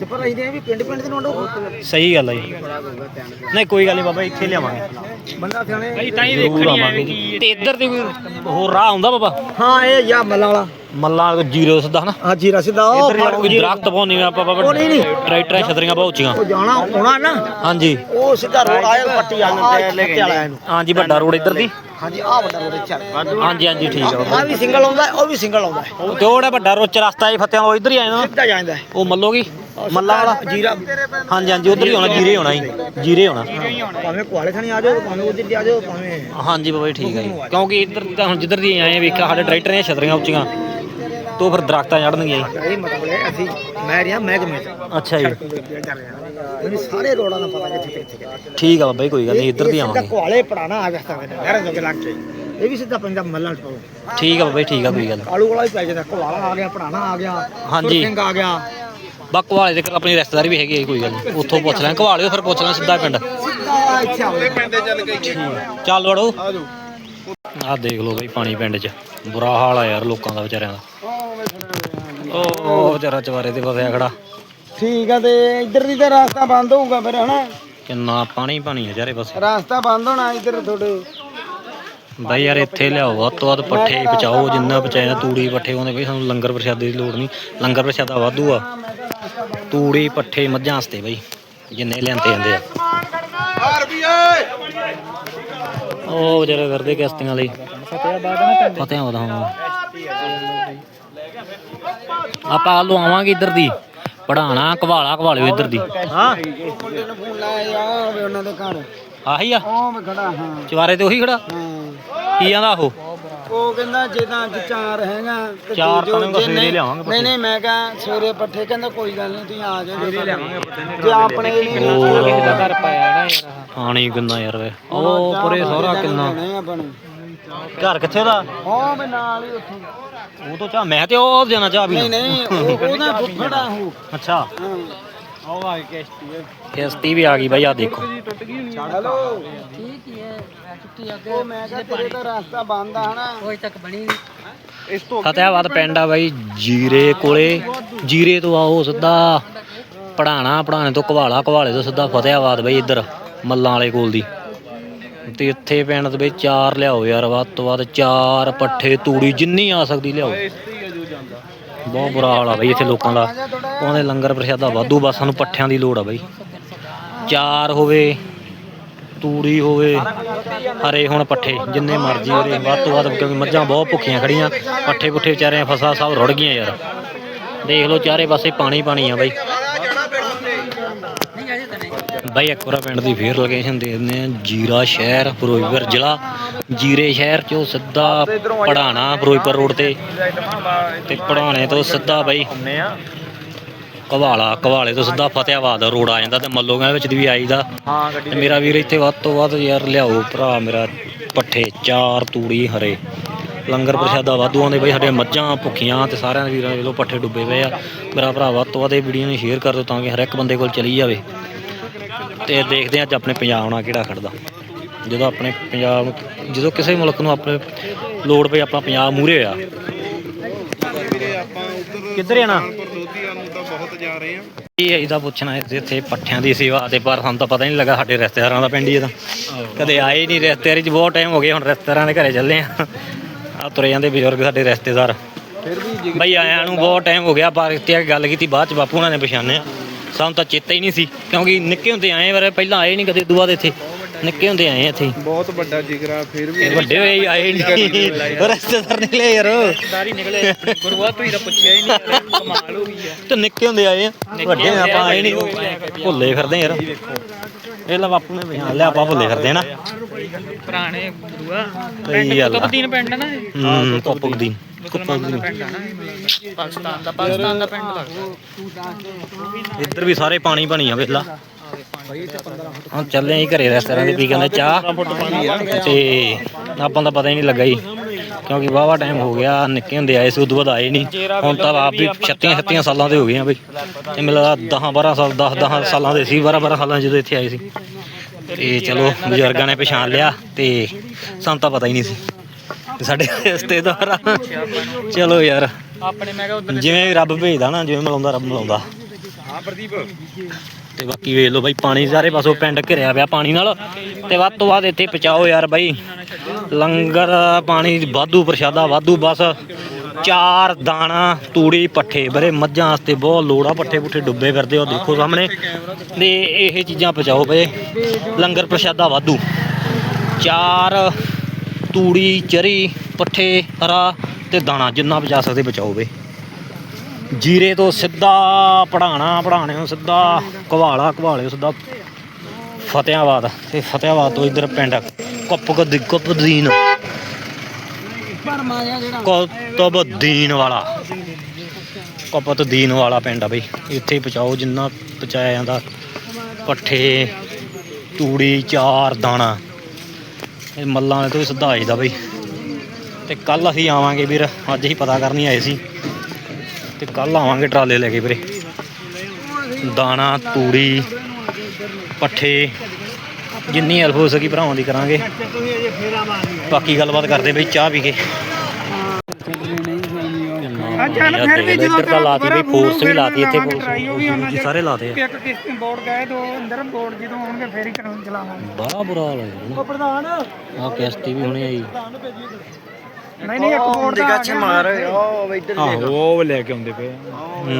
ਤੇ ਪਰ ਅਸੀਂ ਤੇ ਵੀ ਪਿੰਡ ਪਿੰਡ ਦੇ ਨੋਂਡੋ ਸਹੀ ਗੱਲ ਹੈ ਜੀ। ਨਹੀਂ ਕੋਈ ਗੱਲ ਨਹੀਂ ਬਾਬਾ ਇੱਥੇ ਲਿਆਵਾਂਗੇ। ਬੰਦਾ ਸਿਆਣੇ ਤਾਂ ਹੀ ਜ਼ਰੂਰ ਦੇਖਣੀ ਆਵਾਂਗੇ। ਐ ਜੀ। ਕੀ ਤੇ ਇੱਧਰ ਦੀ ਕੋਈ ਹੋਰ ਰਾਹ ਆਉਂਦਾ ਬਾਬਾ? ਹਾਂ ਇਹ ਯਾ ਮੱਲਾ ਵਾਲਾ। ਮੱਲਾ ਜੀਰੋ ਸਿੱਧਾ ਹਨਾ? ਹਾਂ ਜੀਰਾ ਸਿੱਧਾ। ਉਹ ਇੱਧਰ ਕੋਈ ਦਰਖਤ ਪਾਉਣੀ ਮੈਂ ਆਪਾਂ ਬਾਬਾ ਉਹ ਨਹੀਂ, ਨਹੀਂ। ਟਰੈਕਟਰਾਂ ਛਤਰੀਆਂ ਬਹੁਤ ਉੱਚੀਆਂ। ਉਹ ਜਾਣਾ ਹੋਣਾ ਨਾ। ਹਾਂਜੀ। ਉਹ ਸਿੱਧਾ ਰੋਡ ਆਇਆ ਪੱਟੀ ਆ ਲੈ ਕੇ ਆਇਆ ਇਹਨੂੰ। ਹਾਂਜੀ ਵੱਡਾ ਰੋਡ ਇੱਧਰ ਦੀ। ਹਾਂਜੀ ਆ ਵੱਡਾ ਰੋਡ ਚੱਲ ਹਾਂਜੀ ਹਾਂਜੀ ਠੀਕ ਆ। ਬਾਬਾ ਆ ਵੀ ਸਿੰਗਲ ਆਉਂਦਾ ਹੈ, ਉਹ ਵੀ ਸਿੰਗਲ ਆਉਂਦਾ ਹੈ। ਤੇ ਉਹ ਜਿਹੜਾ ਵੱਡਾ ਰੋਚ ਰਸਤਾ ਜੀ ਫਤਿਆਂ ਉਹ ਇੱਧਰ ਹੀ ਆਇਆ ਨਾ ਸਿੱਧਾ ਜਾਂਦਾ ਹੈ। ਉਹ ਮੱਲੋਗੀ ਮੱਲਾ ਵਾਲਾ। ਜੀਰਾ ਹਾਂਜੀ ਹਾਂਜੀ ਉਧਰ ਹੀ ਹੋਣਾ ਜੀਰੇ ਹੋਣਾ ਜੀ। ਜੀਰੇ ਹੋਣਾ ਭਾਵੇਂ ਕੁਆਲੇ ਥਾਣੀ ਆ ਜਾਓ ਭਾਵੇਂ ਉਧਰ ਦੀ ਆ ਜਾਓ ਭਾਵੇਂ ਹਾਂਜੀ ਬਾਬਾ ਜੀ ਠੀਕ ਹੈ ਜੀ। ਕਿਉਂਕਿ ਇੱਧਰ ਤਾਂ ਹੁਣ ਜਿੱਧਰ ਦੀ ਆਏ ਵੇਖਿਆ ਸਾਡੇ ਟਰੈਕਟਰ ਦੀਆਂ ਛਤਰੀਆਂ ਉੱਚੀਆਂ। ਤੋਂ ਫਿਰ ਦਰਖਤਾਂ ਚੜਨਗੀਆਂ ਜੀ? ਇਹ ਮਤਲਬ ਅਸੀਂ ਮੈਂ ਰਿਹਾ ਮਹਿਕਮੇ ਚ। ਅੱਛਾ ਜੀ। ਮੈਨੂੰ ਸਾਰੇ ਰੋਡਾਂ ਦਾ ਪਤਾ ਕਿੱਥੇ ਕਿੱਥੇ ਕਿੱਥੇ ਠੀਕ ਆ ਬਾਬਾ ਜੀ ਕੋਈ ਗੱਲ ਨਹੀਂ ਇੱਧਰ ਦੀ ਇਹ ਸਿੱਧਾ ਆਵਾਂਗੇ। ਪੜਾਣਾ ਆ ਗਿਆ ਨੇ ਨਹਿਰਾਂ ਦੇ ਲੱਗ ਕੇ। ਇਹ ਵੀ ਸਿੱਧਾ ਪੈਂਦਾ ਮੱਲਾਂ ਚ ਪਾਉ ਠੀਕ ਆ ਬਾਬਾ ਜੀ ਠੀਕ ਆ ਕੋਈ ਗੱਲ ਨੀ। ਕਾਲੂ ਵਾਲਾ ਵੀ ਪੈ ਜਾਂਦਾ ਕੁਆਲਾ ਆ ਗਿਆ ਪੜਾਣਾ ਆ ਗਿਆ ਹਾਂਜੀ। ਸਿੰਘ ਆ ਗਿਆ। ਬਾ ਘਵਾਲੇ ਦੇ ਆਪਣੀ ਰਿਸ਼ਤੇਦਾਰੀ ਵੀ ਹੈਗੀ ਹੈ ਕੋਈ ਗੱਲ ਨੀ। ਉੱਥੋਂ ਪੁੱਛ ਲੈਣ ਘਵਾਲਿਓ ਫਿਰ ਪੁੱਛ ਲੈਣ ਸਿੱਧਾ ਪਿੰਡ। ਸਿੱਧਾ ਇੱਥੇ ਆਉਂਦੇ ਪਿੰਡ ਚੱਲ ਵੜੋ। ਆਹ ਦੇਖ ਲਓ ਬਈ ਪਾਣੀ ਪਿੰਡ 'ਚ। ਬੁਰਾ ਹਾਲ ਆ ਯਾਰ ਲੋਕਾਂ ਦਾ ਵਿਚਾਰਿਆਂ ਦਾ। ਉਹ ਵਿਚਾਰਾ ਚਵਾਰੇ ਤੇ ਫਸਿਆ ਖੜਾ। ਠੀਕ ਆ ਤੇ ਇੱਧਰ ਦੀ ਤਾਂ ਰਸਤਾ ਬੰਦ ਹੋਊਗਾ ਫਿਰ ਹਨਾ? ਕਿੰਨਾ ਪਾਣੀ ਪਾਣੀ ਆ ਚਾਰੇ ਪਾਸੇ। ਰਸਤਾ ਬੰਦ ਹੋਣਾ ਇੱਧਰ ਤੁਹਾਡੇ। ਬਾਈ ਯਾਰ ਇੱਥੇ ਲਿਆਓ ਵੱਧ ਤੋਂ ਵੱਧ ਪੱਠੇ ਬਚਾਓ ਜਿੰਨਾ ਬਚਾਇਆ ਤੂੜੀ ਪੱਠੇ ਉਹਨੇ ਬਈ ਸਾਨੂੰ ਲੰਗਰ ਪ੍ਰਸ਼ਾਦੇ ਦੀ ਲੋੜ ਨਹੀਂ। ਲੰਗਰ ਪ੍ਰਸ਼ਾਦਾ ਵਾਧੂ ਆ। ਤੂੜੀ ਪੱਠੇ ਮੱਝਾਂ ਵਾਸਤੇ ਬਈ ਜਿੰਨੇ ਲਿਆਂਦੇ ਜਾਂਦੇ ਆ। ਉਹ ਵਿਚਾਰੇ ਕਰਦੇ ਕਿਸ਼ਤੀਆਂ ਲਈ। ਫਤਿਆਬਾਦ ਹਾਂ। ਆਪਾਂ ਆਲੂ ਆਵਾਂਗੇ ਇੱਧਰ ਦੀ। ਪੜਾਣਾ ਘਵਾਲਾ ਘਵਾਲਿਓ ਇੱਧਰ ਦੀ। ਹਾਂ। ਮੁੰਡੇ ਨੂੰ ਫੋਨ ਲਾਇਆ ਆ ਵੇ ਉਹਨਾਂ ਦੇ ਘਰ ਆਹੀ ਆ? ਉਹ ਮੈਂ ਖੜਾ ਹਾਂ। ਚਵਾਰੇ ਤੇ ਉਹੀ ਖੜਾ? ਹਾਂ। ਕੀ ਆਂਦਾ ਉਹ? ਉਹ ਕਹਿੰਦਾ ਜੇ ਤਾਂ ਅੱਜ ਚਾਰ ਹੈਗਾ ਤੇ ਚਾਰ ਤਾਂ ਮੈਂ ਜੇ ਸਵੇਰੇ ਨਹੀਂ- ਲਿਆਵਾਂਗੇ ਨਹੀਂ ਨਹੀਂ ਮੈਂ ਕਹਾਂ ਸਵੇਰੇ ਪੱਠੇ ਕਹਿੰਦਾ ਕੋਈ ਗੱਲ ਨਹੀਂ ਤੁਸੀਂ ਆ ਜਾਓ ਜੇ ਆਪਣੇ ਲਈ ਹੋਰ ਘਰ ਪਾਇਆ ਨਾ ਯਾਰ। ਪਾਣੀ ਕਿੰਨਾ ਯਾਰ ਵੇ। ਉਹ ਪਰੇ ਸਾਰਾ ਕਿੰਨਾ? ਨਹੀਂ ਆਪਣੇ ਘਰ ਕਿੱਥੇ ਦਾ? ਹਾਂ ਮੈਂ ਨਾਲ ਹੀ ਉੱਥੇ। ਉਹ ਤੋਂ ਚਾਹ ਮੈਂ ਤੇ ਉਹ ਜਾਣਾ ਚਾਹ ਵੀ ਨਹੀਂ ਨਹੀਂ ਉਹ ਉਹਦਾ ਫੁੱਫੜਾ ਉਹ। ਅੱਛਾ। ਹਾਂ। ਉਹ ਆ ਕਿਸ਼ਤੀ। ਹੈ ਕਿਸ਼ਤੀ ਵੀ ਆ ਗਈ ਬਾਈ ਆ ਦੇਖੋ। ਟੁੱਟ ਗਈ ਹੋਣੀ ਹੈਲੋ ਠੀਕ ਹੀ ਹੈ। ਛੁੱਟੀ ਅੱਗੇ ਉਹ ਮੈਂ ਕਿਹਾ ਤੇਰੇ ਤਾਂ ਰਸਤਾ ਬੰਦ ਆ ਹਨਾ। ਕੋਈ ਤੱਕ ਬਣੀ ਇਸ ਤੋਂ ਫਤਿਆਬਾਦ ਪਿੰਡ ਆ ਬਾਈ ਜੀਰੇ ਕੋਲੇ। ਜੀਰੇ ਤੋਂ ਆਓ ਸਿੱਧਾ। ਪੜਾਣਾ ਪੜਾਣੇ ਤੋਂ ਘਵਾਲਾ ਘਵਾਲੇ ਤੋਂ ਸਿੱਧਾ ਫਤਿਆਬਾਦ ਬਾਈ ਇੱਧਰ ਮੱਲਾਂ ਵਾਲੇ ਕੋਲ ਦੀ। ਤੇ ਇੱਥੇ ਪਿੰਡ ਦੇ ਵਿੱਚ ਚਾਰ ਲਿਆਓ ਯਾਰ, ਵੱਧ ਤੋਂ ਵੱਧ ਚਾਰ ਪੱਠੇ, ਤੂੜੀ ਜਿੰਨੀ ਆ ਸਕਦੀ ਲਿਆਓ। ਬਹੁਤ ਬੁਰਾ ਹਾਲ ਆ ਬਾਈ ਇੱਥੇ ਲੋਕਾਂ ਦਾ। ਉਹਨੇ ਲੰਗਰ ਪ੍ਰਸ਼ਾਦਾ ਵਾਧੂ, ਬਸ ਸਾਨੂੰ ਪੱਠਿਆਂ ਦੀ ਲੋੜ ਆ ਬਾਈ। ਚਾਰ ਹੋਵੇ, ਤੂੜੀ ਹੋਵੇ, ਹਰੇ ਹੁਣ ਪੱਠੇ, ਜਿੰਨੇ ਮਰਜ਼ੀ ਹੋਰੇ ਵੱਧ ਤੋਂ ਵੱਧ ਕਿਉਂਕਿ ਮੱਝਾਂ ਬਹੁਤ ਭੁੱਖੀਆਂ ਖੜੀਆਂ ਪੱਠੇ ਪੁੱਠੇ ਵਿਚਾਰਿਆਂ ਫਸਲਾਂ ਸਭ ਰੁੜ ਗਈਆਂ ਯਾਰ। ਦੇਖ ਲਓ ਚਾਰੇ ਪਾਸੇ ਪਾਣੀ ਪਾਣੀ ਆ ਬਾਈ। ਬਾਈ ਇੱਕ ਵਾਰ ਪਿੰਡ ਦੀ ਫੇਰ ਲੋਕੇਸ਼ਨ ਦੇ ਦਿੰਦੇ ਆ ਜੀਰਾ ਸ਼ਹਿਰ ਫਿਰੋਜ਼ਪੁਰ ਜ਼ਿਲ੍ਹਾ। ਜੀਰੇ ਸ਼ਹਿਰ ਚੋਂ ਸਿੱਧਾ ਪੜਾਣਾ ਫਿਰੋਜ਼ਪੁਰ ਰੋਡ ਤੇ। ਤੇ ਪੜਾਣੇ ਤੋਂ ਸਿੱਧਾ ਬਾਈ ਕਵਾਲਾ ਕਵਾਲੇ ਤੋਂ ਸਿੱਧਾ ਫਤਿਆਬਾਦ ਰੋਡ ਆ ਜਾਂਦਾ ਤੇ ਮੱਲੋਗਾਂ ਵਿੱਚ ਦੀ ਵੀ ਆਈਦਾ। ਤੇ ਮੇਰਾ ਵੀਰ ਇੱਥੇ ਵੱਧ ਤੋਂ ਵੱਧ ਯਾਰ ਲਿਆਓ ਭਰਾ ਮੇਰਾ ਪੱਠੇ ਚਾਰ ਤੂੜੀ ਹਰੇ। ਲੰਗਰ ਪ੍ਰਸ਼ਾਦਾ ਵਾਧੂ ਆਉਂਦੇ ਬਈ ਸਾਡੇ ਮੱਝਾਂ ਭੁੱਖੀਆਂ ਤੇ ਸਾਰਿਆਂ ਦੇ ਵੀਰਾਂ ਦੇ ਲੋ ਪੱਠੇ ਡੁੱਬੇ ਪਏ ਆ। ਮੇਰਾ ਭਰਾ ਵੱਧ ਤੋਂ ਵੱਧ ਇਹ ਵੀਡੀਓ ਨੂੰ ਸ਼ੇਅਰ ਕਰ ਦਿਓ ਤਾਂ ਕਿ ਹਰ ਇੱਕ ਬੰਦੇ ਕੋਲ ਚਲੀ ਜਾਵੇ। ਤੇ ਦੇਖਦੇ ਹਾਂ ਅੱਜ ਆਪਣੇ ਪੰਜਾਬ ਨਾਲ ਕਿਹੜਾ ਖੜਦਾ। ਜਦੋਂ ਆਪਣੇ ਪੰਜਾਬ ਜਦੋਂ ਕਿਸੇ ਮੁਲਕ ਨੂੰ ਆਪਣੇ ਲੋੜ ਪਈ ਆਪਣਾ ਪੰਜਾਬ ਮੂਰੇ ਆ। ਕਿੱਧਰ ਜਾਣਾ? ਇਹ ਇਹਦਾ ਪੁੱਛਣਾ ਇੱਥੇ ਪੱਠਿਆਂ ਦੀ ਸੇਵਾ ਤੇ, ਪਰ ਸਾਨੂੰ ਤਾਂ ਪਤਾ ਨਹੀਂ ਲੱਗਾ ਸਾਡੇ ਰਿਸ਼ਤੇਦਾਰਾਂ ਦਾ ਪਿੰਡ ਹੀ ਇਹਦਾ। ਕਦੇ ਆਏ ਨਹੀਂ ਰਿਸ਼ਤੇਦਾਰੀ 'ਚ, ਬਹੁਤ ਟਾਈਮ ਹੋ ਗਿਆ ਹੁਣ ਰਿਸ਼ਤੇਦਾਰਾਂ ਦੇ ਘਰੇ ਚੱਲੇ ਆ ਆ ਤੁਰੇ ਜਾਂਦੇ ਬਜ਼ੁਰਗ ਸਾਡੇ ਰਿਸ਼ਤੇਦਾਰ। ਫਿਰ ਵੀ ਬਈ ਆਇਆਂ ਨੂੰ ਬਹੁਤ ਟਾਈਮ ਹੋ ਗਿਆ ਪਰ ਇੱਥੇ ਗੱਲ ਕੀਤੀ, ਬਾਅਦ ਚ ਬਾਪੂ ਉਹਨਾਂ ਨੇ ਪਛਾਣਿਆ। ਸਾਨੂੰ ਤਾਂ ਚੇਤਾ ਹੀ ਨਹੀਂ ਸੀ ਕਿਉਂਕਿ ਨਿੱਕੇ ਹੁੰਦੇ ਆਏ ਵਾਰ ਪਹਿਲਾਂ ਆਏ ਨਹੀਂ ਕਦੇ ਦੁਆ ਦੇ ਇੱਥੇ। ਨਿੱਕੇ ਹੁੰਦੇ ਆਏ ਇੱਥੇ। ਬਹੁਤ ਵੱਡਾ ਜਿਗਰਾ ਫਿਰ ਵੀ ਵੱਡੇ ਹੋਏ ਹੀ ਆਏ ਨਹੀਂ ਰਿਸ਼ਤੇਦਾਰ ਨਿਕਲੇ ਯਾਰ। ਦਾਰੀ ਨਿਕਲੇ। ਗੁਰੂਆ ਤੁਸੀਂ ਤਾਂ ਪੁੱਛਿਆ ਹੀ ਨਹੀਂ ਕਮਾਲ ਹੋ ਗਈ ਆ। ਤੇ ਨਿੱਕੇ ਹੁੰਦੇ ਆਏ ਆ। ਵੱਡੇ ਆਪਾਂ ਆਏ ਨਹੀਂ। ਭੁੱਲੇ ਫਿਰਦੇ ਯਾਰ। ਇਹ ਲਾ ਬਾਪੂ ਨੇ ਪਛਾਣ ਲਿਆ ਆਪਾਂ ਭੁੱਲੇ ਫਿਰਦੇ ਨਾ। ਪੁਰਾਣੇ ਗੁਰੂਆ। ਗੱਲ ਆ। ਕੁਤਬਦੀਨ ਪਿੰਡ ਨਾ ਹੂੰ ਕੁੱਪਕ ਦੀ ਮੁਸਲਮਾਨਾਂ ਦਾ ਪਿੰਡ ਹੈ ਨਾ ਇਹ ਪਾਕਿਸਤਾਨ ਦਾ ਪਾਕਿਸਤਾਨ ਦਾ ਪਿੰਡ ਲੱਗਦਾ। ਇੱਧਰ ਵੀ ਸਾਰੇ ਪਾਣੀ ਪਾਣੀ ਆ ਵੇਖ ਲਾ ਚੱਲੇ ਆਂ ਘਰੇ ਰੈਸਟੋਰੈਂਟ ਦੇ ਪੀ ਕਹਿੰਦੇ ਚਾਹ। ਤੇ ਆਪਾਂ ਦਾ ਪਤਾ ਹੀ ਨਹੀਂ ਲੱਗਾ ਜੀ, ਕਿਉਂਕਿ ਵਾਵਾ ਟਾਈਮ ਹੋ ਗਿਆ, ਨਿੱਕੇ ਹੁੰਦੇ ਆਏ ਸੀ, ਉਦੋਂ ਬਾਅਦ ਆਏ ਨਹੀਂ। ਹੁਣ ਤਾਂ ਆਪ ਵੀ 36 37 ਸਾਲਾਂ ਦੇ ਹੋ ਗਏ ਆ ਬਈ। ਤੇ ਮੈਨੂੰ ਲੱਗਦਾ 10 12 ਸਾਲ 10 10 ਸਾਲਾਂ ਦੇ ਸੀ 12 12 ਸਾਲਾਂ 'ਚ ਜਦੋਂ ਇੱਥੇ ਆਏ ਸੀ। ਤੇ ਚਲੋ, ਬਜ਼ੁਰਗਾਂ ਨੇ ਪਛਾਣ ਲਿਆ ਤੇ ਸਾਨੂੰ ਤਾਂ ਪਤਾ ਹੀ ਨਹੀਂ ਸੀ। ਸਾਡੇ ਰਿਸ਼ਤੇਦਾਰ ਆ ਚਲੋ ਯਾਰ। ਆਪਣੇ ਮੈਂ ਕਿਹਾ ਉਧਰ ਜਿਵੇਂ ਰੱਬ ਭੇਜਦਾ ਨਾ ਜਿਵੇਂ ਮਿਲਾਉਂਦਾ ਰੱਬ ਮਿਲਾਉਂਦਾ। ਹਾਂ ਪ੍ਰਦੀਪ। ਤੇ ਬਾਕੀ ਵੇਖ ਲਓ ਬਾਈ ਪਾਣੀ ਸਾਰੇ ਪਾਸੋਂ ਪਿੰਡ ਘਿਰਿਆ ਪਿਆ ਪਾਣੀ ਨਾਲ। ਤੇ ਵੱਧ ਤੋਂ ਵੱਧ ਇੱਥੇ ਪਹੁੰਚਾਓ ਯਾਰ ਬਾਈ। ਲੰਗਰ ਪਾਣੀ ਵਾਧੂ ਪ੍ਰਸ਼ਾਦਾ ਵਾਧੂ ਬਸ। ਚਾਰ ਦਾਣਾ ਤੂੜੀ ਪੱਠੇ। ਬਰੇ ਮੱਝਾਂ ਵਾਸਤੇ ਬਹੁਤ ਲੋੜ ਆ ਪੱਠੇ ਪੁੱਠੇ ਡੁੱਬੇ ਫਿਰਦੇ ਹੋ ਦੇਖੋ ਸਾਹਮਣੇ। ਤੇ ਇਹ ਚੀਜ਼ਾਂ ਪਹੁੰਚਾਓ ਬਈ। ਲੰਗਰ ਪ੍ਰਸ਼ਾਦਾ ਵਾਧੂ। ਚਾਰ ਤੂੜੀ, ਚਰੀ, ਪੱਠੇ, ਹਰਾ ਤੇ ਦਾਣਾ ਜਿੰਨਾ ਬਚਾ ਸਕਦੇ ਬਚਾਓ ਬਈ। ਜੀਰੇ ਤੋਂ ਸਿੱਧਾ ਪੜਾਣਾ ਪੜਾਣੇ ਤੋਂ ਸਿੱਧਾ ਘਵਾਲਾ ਘਵਾਲੇ ਸਿੱਧਾ। ਫਤਿਆਬਾਦ ਤੇ ਫਤਿਆਬਾਦ ਤੋਂ ਇੱਧਰ ਪਿੰਡ ਕੁੱਪਕ ਕੁੱਪਦੀਨ। ਭਰਮਾ ਵਾਲਾ। ਕੁਪਤਦੀਨ ਵਾਲਾ ਪਿੰਡ ਆ ਬਈ। ਇੱਥੇ ਪਹੁੰਚਾਓ ਜਿੰਨਾ ਪਹੁੰਚਾਇਆ ਜਾਂਦਾ। ਪੱਠੇ, ਤੂੜੀ, ਚਾਰ ਦਾਣਾ। ਇਹ ਮੱਲਾਂ ਵਾਲੇ ਤੋਂ ਵੀ ਸਿੱਧਾ ਆਈਦਾ ਬਈ। ਤੇ ਕੱਲ ਅਸੀਂ ਆਵਾਂਗੇ ਵੀਰ, ਅੱਜ ਹੀ ਪਤਾ ਕਰਨੀ ਆਏ ਸੀ। ਤੇ ਕੱਲ ਆਵਾਂਗੇ ਟਰਾਲੇ ਲੈ ਕੇ ਵੀਰੇ। ਦਾਣਾ, ਤੂੜੀ, ਪੱਠੇ, ਜਿੰਨੀ ਹੈਲਪ ਹੋ ਸਕੀ ਭਰਾਵਾਂ ਦੀ ਕਰਾਂਗੇ। ਬਾਕੀ ਗੱਲਬਾਤ ਕਰਦੇ ਬਈ, ਚਾਹ ਪੀ ਕੇ। ਚੱਲ ਫਿਰ ਵੀ ਜਦੋਂ ਇੱਧਰ ਤਾਂ ਲਾਤੀ ਬਈ ਫੋਰਸ ਵੀ ਲਾਤੀ ਇੱਥੇ ਵੀ ਫੋਰਸ ਸਾਰੇ ਲਾਤੇ ਆ। ਇੱਕ ਕਿਸ਼ਤੀ ਬੋਰਡ ਗਏ ਦੋ ਅੰਦਰ ਬੋਰਡ ਜਦੋਂ ਆਉਣਗੇ ਫੇਰ ਹੀ ਕਰਾਂ ਚਲਾਵਾਂਗੇ ਬੜਾ ਬੁਰਾ ਹਾਲ ਹੈ ਉਹ ਪ੍ਰਧਾਨ। ਆ ਕਿਸ਼ਤੀ ਵੀ ਹੁਣੇ ਆਈ। ਨਹੀਂ ਨਹੀਂ ਇੱਕ ਬੋਰਡ ਦਾ ਗੱਛ ਮਾਰ ਉਹ ਇੱਧਰ ਆਹੋ ਉਹ ਲੈ ਕੇ ਆਉਂਦੇ ਪਏ ਹੂੰ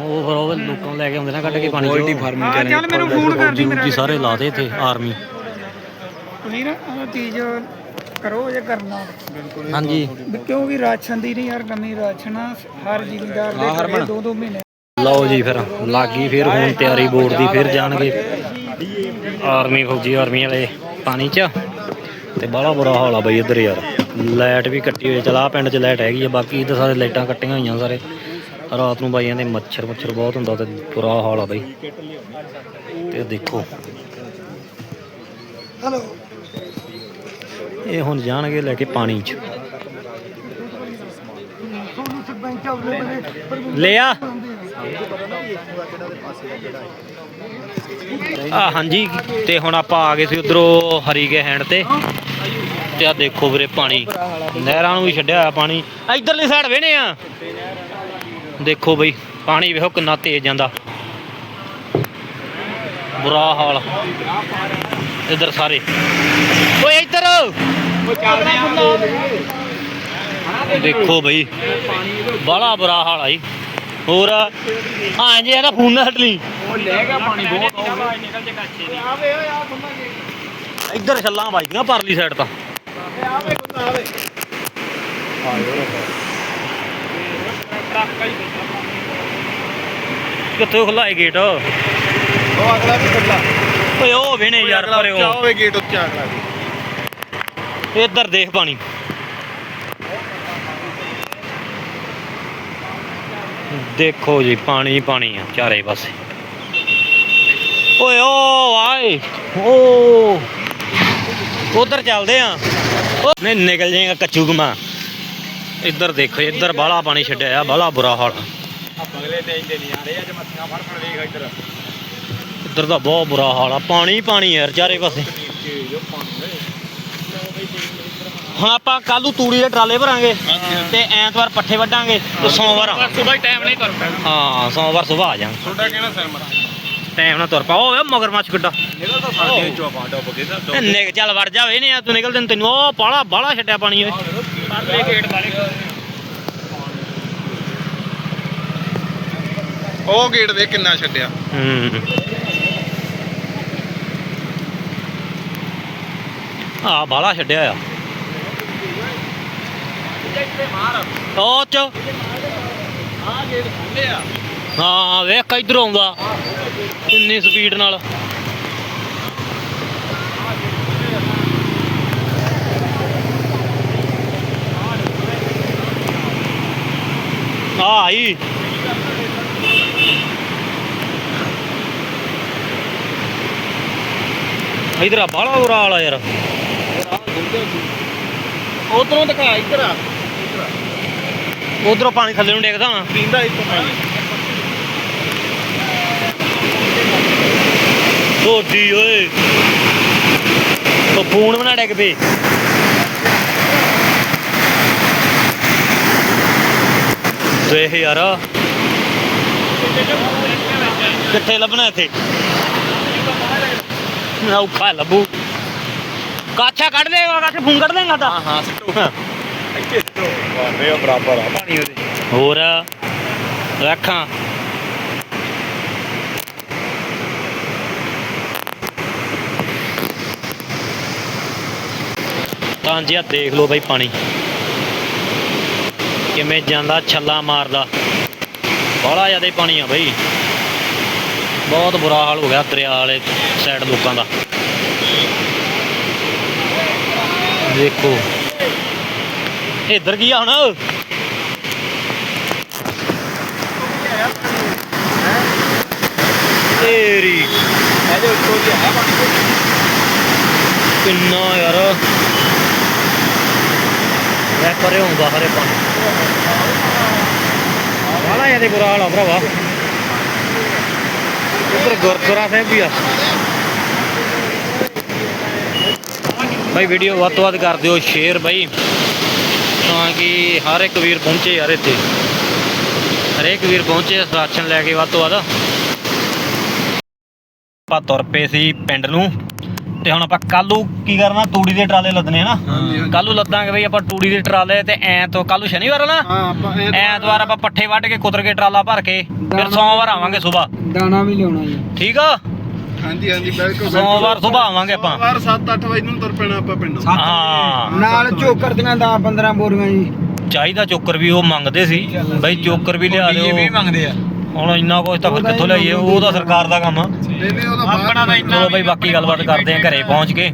ਉਹ ਫਿਰ ਉਹ ਲੋਕਾਂ ਨੂੰ ਲੈ ਕੇ ਆਉਂਦੇ ਨਾ ਕੱਢ ਕੇ ਪਾਣੀ ਚੋਂ। ਫਾਰਮਿੰਗ ਹਾਂ ਚੱਲ ਮੈਨੂੰ ਫੋਨ ਕਰ ਦੀ ਮੇਰਾ ਜੀ ਸਾਰੇ ਲਾਤੇ ਇੱਥੇ ਆਰਮੀ ਤੁਸੀਂ ਨਾ ਚੀਜ਼ ਕਰੋ ਜੇ ਕਰਨਾ? ਹਾਂਜੀ। ਵੀ ਕਿਉਂਕਿ ਰਾਸ਼ਨ ਦੀ ਨਹੀਂ ਯਾਰ ਕਮੀ ਰਾਸ਼ਨ ਹਰ ਜ਼ਿਮੀਦਾਰ ਦੇ ਘਰੇ ਦੋ ਦੋ ਮਹੀਨੇ। ਲਓ ਜੀ ਫਿਰ ਲੱਗੀ ਫਿਰ ਹੁਣ ਤਿਆਰੀ ਬੋਰਡ ਦੀ ਫਿਰ ਜਾਣਗੇ। ਆਰਮੀ ਫੌਜੀ ਆਰਮੀ ਵਾਲੇ ਪਾਣੀ 'ਚ। ਤੇ ਬੜਾ ਬੁਰਾ ਹਾਲ ਆ ਬਈ ਇੱਧਰ ਯਾਰ। ਲਾਈਟ ਵੀ ਕੱਟੀ ਹੋਈ ਚਲਾ ਪਿੰਡ 'ਚ ਲਾਈਟ ਹੈਗੀ ਆ ਬਾਕੀ ਇੱਧਰ ਸਾਰੇ ਲਾਈਟਾਂ ਕੱਟੀਆਂ ਹੋਈਆਂ ਸਾਰੇ। ਰਾਤ ਨੂੰ ਬਾਈਆਂ ਦੇ ਮੱਛਰ ਮੱਛਰ ਬਹੁਤ ਹੁੰਦਾ ਤੇ ਬੁਰਾ ਹਾਲ ਆ ਬਈ। ਤੇ ਦੇਖੋ। ਹਲੋ ਇਹ ਹੁਣ ਜਾਣਗੇ ਲੈ ਕੇ ਪਾਣੀ 'ਚ। ਲਿਆ। ਆ ਹਾਂਜੀ, ਤੇ ਹੁਣ ਆਪਾਂ ਆ ਗਏ ਸੀ ਉਧਰੋਂ ਹਰੀਕੇ ਹੈਂਡ ਤੇ। ਤੇ ਆ ਦੇਖੋ ਵੀਰੇ ਪਾਣੀ, ਨਹਿਰਾਂ ਨੂੰ ਵੀ ਛੱਡਿਆ ਹੋਇਆ ਪਾਣੀ। ਇਧਰਲੀ ਸਾਈਡ ਵੇਨੇ ਆ। ਦੇਖੋ ਬਈ, ਪਾਣੀ ਵੇਖੋ ਕਿੰਨਾ ਤੇਜ਼ ਜਾਂਦਾ। ਬੁਰਾ ਹਾਲ। ਇਧਰ ਸਾਰੇ। ਓਏ ਇੱਧਰ। ਦੇਖੋ ਬਈ ਬੜਾ ਬੁਰਾ ਹਾਲ ਆਈ ਹੋਰ ਹਾਂ ਜੀ ਇਹਦਾ ਫੋਨ ਨਾ ਹਟ ਲਈ। ਇੱਧਰ ਛੱਲਾਂ ਵੱਜਦੀਆਂ ਪਰਲੀ ਸਾਈਡ ਤਾਂ। ਕਿੱਥੇ ਖੁੱਲਾ ਹੈ ਗੇਟ ਉਹ ਅਗਲਾ ਵੀ ਖੁੱਲਾ ਓਏ ਉਹ ਵੇਣੇ ਯਾਰ ਪਰੇ ਉਹ ਹੋਵੇ ਗੇਟ ਉੱਤੇ ਅਗਲਾ ਵੀ। ਇੱਧਰ ਦੇਖ ਪਾਣੀ। ਦੇਖੋ ਜੀ ਪਾਣੀ ਪਾਣੀ ਆ ਚਾਰੇ ਪਾਸੇ। ਓਏ ਓ ਆਏ। ਓ। ਉਧਰ ਚੱਲਦੇ ਆ। ਨਹੀਂ ਨਿਕਲ ਜਾਏਗਾ ਕੱਚੂ ਗੁਮਾ ਇੱਧਰ ਦੇਖੋ ਇੱਧਰ ਬਾਹਲਾ ਪਾਣੀ ਛੱਡਿਆ ਆ ਬਾਹਲਾ ਬੁਰਾ ਹਾਲ ਅਗਲੇ ਤੇ ਇੰਦੇ ਨਹੀਂ ਆ ਰਹੇ ਅੱਜ ਮੱਛੀਆਂ ਫੜ ਫੜ ਵੇਖ ਇੱਧਰ। ਇੱਧਰ ਤਾਂ ਬਹੁਤ ਬੁਰਾ ਹਾਲ ਆ ਪਾਣੀ ਪਾਣੀ ਯਾਰ ਚਾਰੇ ਪਾਸੇ। ਹੁਣ ਆਪਾਂ ਕੱਲ ਨੂੰ ਤੂੜੀ ਦੇ ਟਰਾਲੇ ਭਰਾਂਗੇ ਤੇ ਐਤਵਾਰ ਪੱਠੇ ਵੱਢਾਂਗੇ ਤੇ ਸੋਮਵਾਰ। ਸੁਬਾਹ ਟਾਈਮ ਨਹੀਂ ਤੁਰ ਪੈਣਾ। ਹਾਂ ਸੋਮਵਾਰ ਸਵੇਰ ਆ ਜਾਾਂਗੇ ਤੁਹਾਡਾ ਕਹਿਣਾ ਸਹਿਮਤ ਟਾਈਮ ਨਾਲ ਤੁਰ ਪਾ ਓਏ ਮਗਰਮੱਛ ਗੱਡਾ ਇਹਦਾ ਤਾਂ ਸਾਡੇ ਚੋਂ ਆਪਾਂ ਡੁੱਬ ਗਏ ਤਾਂ ਨਿਕ ਚੱਲ ਵੜ ਜਾਵੇ ਨਹੀਂ ਆ ਤੂੰ ਨਿਕਲ ਤੈਨੂੰ ਤੈਨੂੰ ਉਹ ਬਾਲਾ ਬਾਲਾ ਛੱਡਿਆ ਪਾਣੀ ਓਏ। ਪਰਲੇ ਗੇਟ ਵਾਲੇ। ਉਹ ਗੇਟ ਦੇ ਕਿੰਨਾ ਛੱਡਿਆ। ਹੂੰ। ਆ ਬਾਲਾ ਛੱਡਿਆ ਆ। ਉਹ ਚ। ਹਾਂ, ਵੇਖ ਇਧਰ ਆਉਂਦਾ। ਕਿੰਨੀ ਸਪੀਡ ਨਾਲ। ਆ, ਆਈ। ਇਧਰ ਆ ਬਾਲਾ ਬੁਰਾ ਹਾਲ ਆ ਯਾਰ। ਉਧਰੋਂ ਦਿਖਾ ਇੱਧਰ ਆ। ਉਧਰੋਂ ਪਾਣੀ ਥੱਲੇ ਨੂੰ ਡੇਗਦਾ ਹੋਣਾ ਪੀਂਦਾ ਇੱਥੋਂ ਪਾਣੀ। ਢੋਡੀ ਓਏ। ਉਹ ਫੋਨ ਬਣਾ ਡਿੱਗ ਪਏ ਦੇਖ ਯਾਰ। ਕਿੱਥੇ ਲੱਭਣਾ ਇੱਥੇ? ਔਖਾ ਲੱਭੂ। ਕਾਛਾ ਕੱਢ ਦੇਗਾ ਕਾਛਾ ਫੋਨ ਕੱਢ ਦੇਗਾ ਤਾਂ। ਹਾਂ ਸਿੱਟੋ। ਇੱਥੇ ਸਿੱਟੋ। ਵਾਰੇ ਬਰਾਬਰ ਆ। ਪਾਣੀ ਉਹਦੇ ਹੋਰ ਰੱਖਾਂ। ਤਾਂ ਜੀ ਆ ਦੇਖ ਲਓ ਬਾਈ ਪਾਣੀ। ਕਿਵੇਂ ਜਾਂਦਾ ਛੱਲਾ ਮਾਰਦਾ। ਬੜਾ ਜ਼ਿਆਦਾ ਪਾਣੀ ਆ ਬਾਈ। ਬਹੁਤ ਬੁਰਾ ਹਾਲ ਹੋ ਗਿਆ ਦਰਿਆ ਵਾਲੇ ਸਾਈਡ ਲੋਕਾਂ ਦਾ। ਦੇਖੋ। ਇੱਧਰ ਕੀ ਆ ਹੁਣ? ਤੇਰੀ। ਇਹਦੇ ਉੱਤੋਂ ਦੀ ਆ ਪਾਣੀ ਕਿੰਨਾ ਯਾਰ। ਮੈਂ ਪਰੇ ਹੁੰਦਾ ਹਰੇ ਪਾਣੀ ਵਾਲਾ ਇਹਦੇ ਬੁਰਾ ਹਾਲ ਆ ਭਰਾਵਾ। ਉੱਧਰ ਗੁਰਦੁਆਰਾ ਸਾਹਿਬ ਵੀ ਆ। ਭਾਈ ਵੀਡੀਓ ਵੱਧ ਤੋਂ ਵੱਧ ਕਰ ਦਿਓ ਸ਼ੇਅਰ ਬਾਈ। ਤਾਂ ਕਿ ਹਰ ਇੱਕ ਵੀਰ ਪਹੁੰਚੇ ਯਾਰ ਇੱਥੇ। ਹਰੇਕ ਵੀਰ ਪਹੁੰਚੇ ਰਾਸ਼ਨ ਲੈ ਕੇ ਵੱਧ ਤੋਂ ਵੱਧ। ਆਪਾਂ ਤੁਰ ਪਏ ਸੀ ਪਿੰਡ ਨੂੰ। ਤੇ ਹੁਣ ਆਪਾਂ ਕੱਲੂ ਕੀ ਕਰਨਾ ਤੂੜੀ ਦੇ ਟਰਾਲੇ ਲੱਦਣੇ ਆ ਨਾ? ਕੱਲੂ ਲੱਦਾਂਗੇ ਬਈ ਆਪਾਂ ਤੂੜੀ ਦੇ ਟਰਾਲੇ ਤੇ ਐ ਤੋਂ ਕੱਲੂ ਸ਼ਨੀਵਾਰ ਨਾ? ਐਤਵਾਰ ਆਪਾਂ ਪੱਠੇ ਵੱਢ ਕੇ ਕੁਤਰ ਕੇ ਟਰਾਲਾ ਭਰ ਕੇ ਫਿਰ ਸੋਮਵਾਰ ਆਵਾਂਗੇ ਸਵੇਰ। ਦਾਣਾ ਵੀ ਲਿਆਉਣਾ ਜੀ। ਠੀਕ ਆ? ਹਾਂਜੀ ਹਾਂਜੀ ਬਿਲਕੁਲ ਸੋਮਵਾਰ ਸੁਬਾਹ ਆਵਾਂਗੇ ਆਪਾਂ। ਸੋਮਵਾਰ 7-8 ਵਜੇ ਨੂੰ ਤੁਰ ਪੈਣਾ ਆਪਾਂ ਪਿੰਡੋਂ। ਹਾਂ। ਨਾਲ ਝੋਕਰ ਦੀਆਂ 10 15 ਬੋਰੀਆਂ ਜੀ। ਚਾਹੀਦਾ ਚੋਕਰ ਵੀ ਉਹ ਮੰਗਦੇ ਸੀ। ਬਈ ਚੋਕਰ ਵੀ ਲਿਆ ਦਿਓ। ਮੰਗਦੇ ਆ। ਹੁਣ ਇੰਨਾ ਕੁਝ ਤਾਂ ਫਿਰ ਕਿੱਥੋਂ ਲਿਆਈਏ ਉਹ ਤਾਂ ਸਰਕਾਰ ਦਾ ਕੰਮ ਆ। ਨਹੀਂ ਨਹੀਂ ਉਹਦਾ ਆਪਣਾ ਤਾਂ ਇੰਨਾ ਚਲੋ ਬਈ ਬਾਕੀ ਗੱਲਬਾਤ ਕਰਦੇ ਆ ਘਰੇ ਪਹੁੰਚ ਕੇ।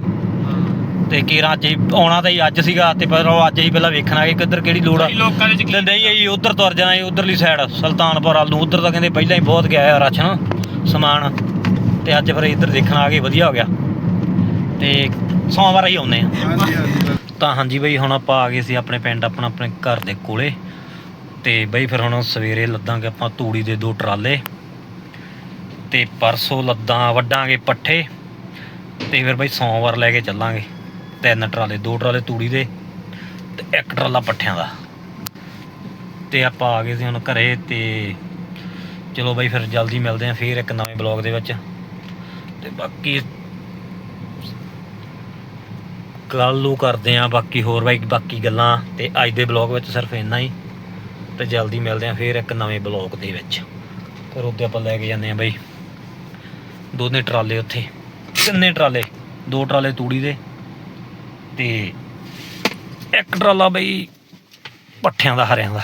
ਤੇ ਕੀਰਾਂ ਅੱਜ ਹੀ ਆਉਣਾ ਤਾਂ ਹੀ ਅੱਜ ਸੀਗਾ ਤੇ ਪਰ ਉਹ ਅੱਜ ਹੀ ਪਹਿਲਾਂ ਵੇਖਣਾ ਕਿ ਕਿੱਧਰ ਕਿਹੜੀ ਲੋੜ ਆ। ਲੋਕਾਂ ਦੇ ਤੇ ਨਹੀਂ ਆਈ ਉਧਰ ਤੁਰ ਜਾਣਾ ਉਧਰਲੀ ਸਾਈਡ ਸੁਲਤਾਨਪੁਰ ਵੱਲ ਨੂੰ। ਉਧਰ ਤਾਂ ਕਹਿੰਦੇ ਪਹਿਲਾਂ ਹੀ ਬਹੁਤ ਗਿਆ ਆ ਰਾਸ਼ਨ ਸਮਾਨ। ਤੇ ਅੱਜ ਫਿਰ ਇੱਧਰ ਦੇਖਣ ਆ ਗਏ ਵਧੀਆ ਹੋ ਗਿਆ। ਤੇ ਸੋਮਵਾਰ ਹੀ ਆਉਨੇ ਆ। ਹਾਂਜੀ ਹਾਂਜੀ ਤਾਂ ਹਾਂਜੀ ਬਈ ਹੁਣ ਆਪਾਂ ਆ ਗਏ ਸੀ ਆਪਣੇ ਪਿੰਡ ਆਪਣਾ ਆਪਣੇ ਘਰ ਦੇ ਕੋਲੇ। ਤੇ ਬਈ ਫਿਰ ਹੁਣ ਸਵੇਰੇ ਲੱਦਾਂਗੇ ਆਪਾਂ ਤੂੜੀ ਦੇ ਦੋ ਟਰਾਲੇ। ਤੇ ਪਰਸੋਂ ਲੱਦਾਂ ਵੱਡਾਂਗੇ ਪੱਠੇ। ਤੇ ਫਿਰ ਬਈ ਸੋਮਵਾਰ ਲੈ ਕੇ ਚੱਲਾਂਗੇ। ਤਿੰਨ ਟਰਾਲੇ ਦੋ ਟਰਾਲੇ ਤੂੜੀ ਦੇ ਤੇ ਇੱਕ ਟਰਾਲਾ ਪੱਠਿਆਂ ਦਾ। ਤੇ ਆਪਾਂ ਆ ਗਏ ਸੀ ਹੁਣ ਘਰੇ ਤੇ ਚਲੋ ਬਈ ਫਿਰ ਜਲਦੀ ਮਿਲਦੇ ਆਂ ਫੇਰ ਇੱਕ ਨਵੇਂ ਬਲੌਗ ਦੇ ਵਿੱਚ। ਤੇ ਬਾਕੀ ਕੱਲ੍ਹ ਨੂੰ ਕਰਦੇ ਆ, ਬਾਕੀ ਹੋਰ ਬਾਈ ਬਾਕੀ ਗੱਲਾਂ ਤੇ ਅੱਜ ਦੇ ਬਲੌਗ ਵਿੱਚ ਸਿਰਫ ਇੰਨਾ ਹੀ ਤੇ ਜਲਦੀ ਮਿਲਦੇ ਆਂ ਫੇਰ ਇੱਕ ਨਵੇਂ ਬਲੌਗ ਦੇ ਵਿੱਚ। ਫਿਰ ਉੱਤੇ ਆਪਾਂ ਲੈ ਕੇ ਜਾਂਦੇ ਆਂ ਬਾਈ। ਦੋਨੇ ਟਰਾਲੇ ਉੱਥੇ। ਤਿੰਨੇ ਟਰਾਲੇ, ਦੋ ਟਰਾਲੇ ਤੂੜੀ ਦੇ ਤੇ ਇੱਕ ਟਰਾਲਾ ਬਈ ਪੱਠਿਆਂ ਦਾ, ਹਰਿਆਂ ਦਾ।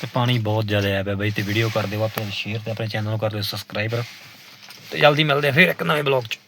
ਤੇ ਪਾਣੀ ਬਹੁਤ ਜ਼ਿਆਦਾ ਆਇਆ ਪਿਆ ਬਈ ਤੇ ਵੀਡੀਓ ਕਰ ਦਿਓ ਵੱਧ ਤੋਂ ਸ਼ੇਅਰ ਤੇ ਆਪਣੇ ਚੈਨਲ ਨੂੰ ਕਰ ਦਿਓ ਸਬਸਕ੍ਰਾਈਬਰ ਤੇ ਜਲਦੀ ਮਿਲਦੇ ਆ ਫਿਰ ਇੱਕ ਨਵੇਂ ਬਲੌਗ 'ਚ